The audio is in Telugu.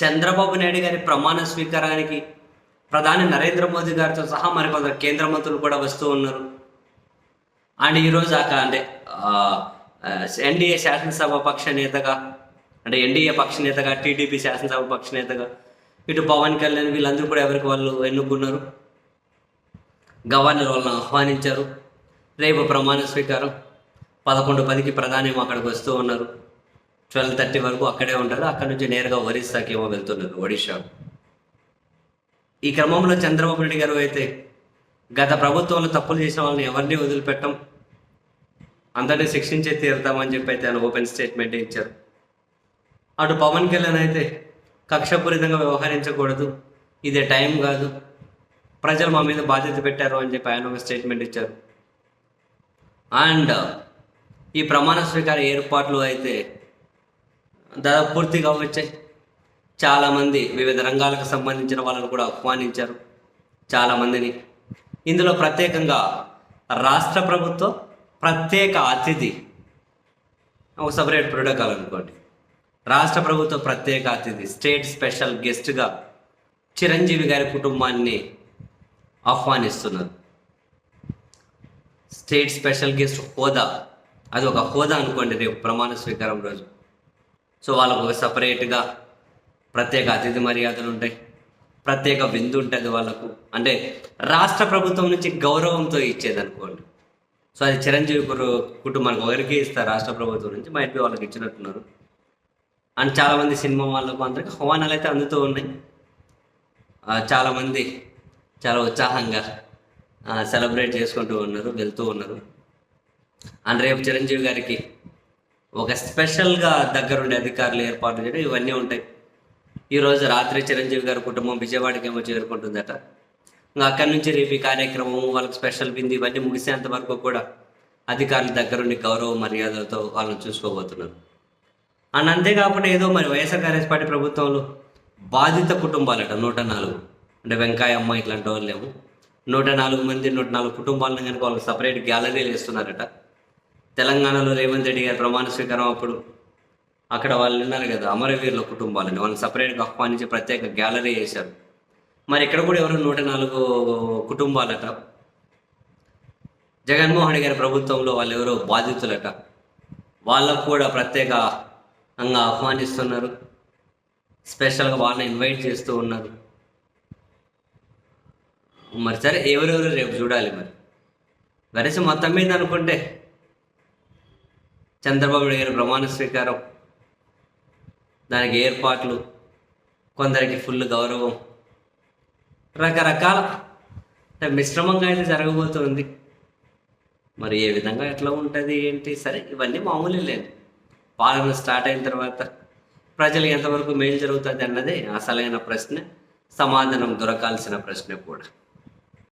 చంద్రబాబు నాయుడు గారి ప్రమాణ స్వీకారానికి ప్రధాని నరేంద్ర మోదీ గారితో సహా మరికొందరు కేంద్ర మంత్రులు కూడా వస్తూ ఉన్నారు. అండ్ ఈరోజు ఆక అంటే ఎన్డీఏ శాసనసభ పక్ష నేతగా అంటే ఎన్డీఏ పక్ష నేతగా టీడీపీ శాసనసభ పక్ష నేతగా ఇటు పవన్ కళ్యాణ్ వీళ్ళందరూ కూడా ఎవరికి వాళ్ళు ఎన్నుకున్నారు? గవర్నర్ వాళ్ళని ఆహ్వానించారు. రేపు ప్రమాణ స్వీకారం పదకొండు పదికి ప్రధాని అక్కడికి వస్తూ ఉన్నారు. ట్వెల్వ్ థర్టీ వరకు అక్కడే ఉంటారు. అక్కడి నుంచి నేరుగా ఒరిస్సాకి ఏమో వెళ్తున్నారు ఒడిషా ఈ క్రమంలో చంద్రబాబు నాయుడు గారు అయితే గత ప్రభుత్వంలో తప్పులు చేసిన వాళ్ళని ఎవరిని వదిలిపెట్టం? అందరినీ శిక్షించే తీరుతామని చెప్పి అయితే ఆయన ఓపెన్ స్టేట్మెంట్ ఇచ్చారు. అటు పవన్ కళ్యాణ్ అయితే కక్షపూరితంగా వ్యవహరించకూడదు. ఇదే టైం కాదు. ప్రజలు మా మీద బాధ్యత పెట్టారు అని చెప్పి ఆయన ఒక స్టేట్మెంట్ ఇచ్చారు. అండ్ ఈ ప్రమాణ స్వీకార ఏర్పాట్లు అయితే దాదాపు పూర్తిగా వచ్చాయి చాలామంది వివిధ రంగాలకు సంబంధించిన వాళ్ళను కూడా ఆహ్వానించారు. చాలామందిని. ఇందులో ప్రత్యేకంగా రాష్ట్ర ప్రభుత్వం ప్రత్యేక అతిథి. ఒక సపరేట్ ప్రోటోకాల్ అనుకోండి. రాష్ట్ర ప్రభుత్వ ప్రత్యేక అతిథి స్టేట్ స్పెషల్ గెస్ట్గా చిరంజీవి గారి కుటుంబాన్ని ఆహ్వానిస్తున్నారు. స్టేట్ స్పెషల్ గెస్ట్ హోదా. అది ఒక హోదా అనుకోండి రేపు ప్రమాణ స్వీకారం రోజు. సో వాళ్ళకు ఒక సపరేట్గా ప్రత్యేక అతిథి మర్యాదలు ఉంటాయి. ప్రత్యేక విందు ఉంటుంది వాళ్ళకు. అంటే రాష్ట్ర ప్రభుత్వం నుంచి గౌరవంతో ఇచ్చేది అనుకోండి. సో అది చిరంజీవి కురు- కుటుంబానికి ఒకరికి ఇస్తారు రాష్ట్ర ప్రభుత్వం నుంచి మా ఇంటి వాళ్ళకి ఇచ్చినట్టున్నారు. అండ్ చాలామంది సినిమా వాళ్ళకు అందరికీ హవానాలు అయితే అందుతూ ఉన్నాయి. చాలామంది చాలా ఉత్సాహంగా సెలబ్రేట్ చేసుకుంటూ ఉన్నారు వెళ్తూ ఉన్నారు. అండ్ రేపు చిరంజీవి గారికి ఒక స్పెషల్గా దగ్గరుండే అధికారులు ఏర్పాటు చేయడం ఇవన్నీ ఉంటాయి. ఈరోజు రాత్రి చిరంజీవి గారి కుటుంబం విజయవాడకి ఏమో చేరుకుంటుందట. ఇంకా అక్కడి నుంచి రేపు ఈ కార్యక్రమం వాళ్ళకి స్పెషల్ బింది ఇవన్నీ ముగిసేంత వరకు కూడా అధికారుల దగ్గరుండి గౌరవ మర్యాదలతో వాళ్ళని చూసుకోబోతున్నారు. అండ్ అంతేకాకుండా ఏదో మరి వైఎస్ఆర్ కాంగ్రెస్ పార్టీ ప్రభుత్వంలో బాధిత కుటుంబాలట నూట నాలుగు. అంటే వెంకాయమ్మ ఇట్లాంటి వాళ్ళేమో. నూట నాలుగు మంది నూట నాలుగు కుటుంబాలను కనుక వాళ్ళు సపరేట్ గ్యాలరీలు వేస్తున్నారట. తెలంగాణలో రేవంత్ రెడ్డి గారి ప్రమాణ స్వీకారం అప్పుడు అక్కడ వాళ్ళు ఉన్నారు కదా అమరవీరుల కుటుంబాలని వాళ్ళని సపరేట్గా ఆహ్వానించి ప్రత్యేక గ్యాలరీ వేశారు. మరి ఇక్కడ కూడా ఎవరు నూట నాలుగు కుటుంబాలట. జగన్మోహన్ గారి ప్రభుత్వంలో వాళ్ళు ఎవరో బాధితులట. వాళ్ళకు కూడా ప్రత్యేకంగా ఆహ్వానిస్తున్నారు. స్పెషల్గా వాళ్ళని ఇన్వైట్ చేస్తూ ఉన్నారు. మరి సరే ఎవరెవరు రేపు చూడాలి మరి? వరసి మొత్తం మీద అనుకుంటే చంద్రబాబు నాయుడు గారి ప్రమాణ స్వీకారం దానికి ఏర్పాట్లు కొందరికి ఫుల్ గౌరవం. రకరకాల అంటే మిశ్రమంగా అయితే జరగబోతుంది. మరి ఏ విధంగా ఎట్లా ఉంటుంది ఏంటి? సరే ఇవన్నీ మామూలే లేదు పాలన స్టార్ట్ అయిన తర్వాత ప్రజలు ఎంతవరకు మేలు జరుగుతుంది అన్నదే అసలైన ప్రశ్న సమాధానం దొరకాల్సిన ప్రశ్న కూడా.